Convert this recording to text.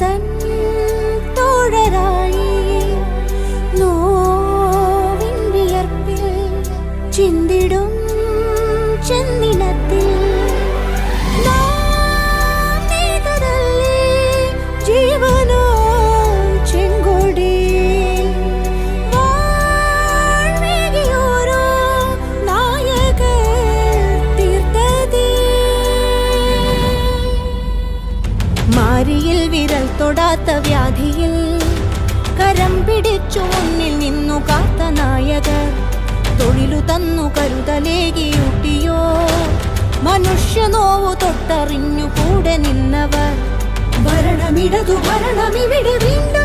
തൻ തോഴരായി. നോവിൻ വിയർപ്പിൽ ചിന്തിടും ഓടാത്ത വ്യാധിയിൽ കരം പിടിച്ചു മുന്നിൽ നിന്നു കാത്ത നായകർ. തൊഴിലു തന്നു കരുതലേകിയൂട്ടിയോ മനുഷ്യ നോവു തൊട്ടറിഞ്ഞു കൂടെ നിന്നവർ. ഭരണമിടതു ഭരണമിവിടെ വീണ്ടും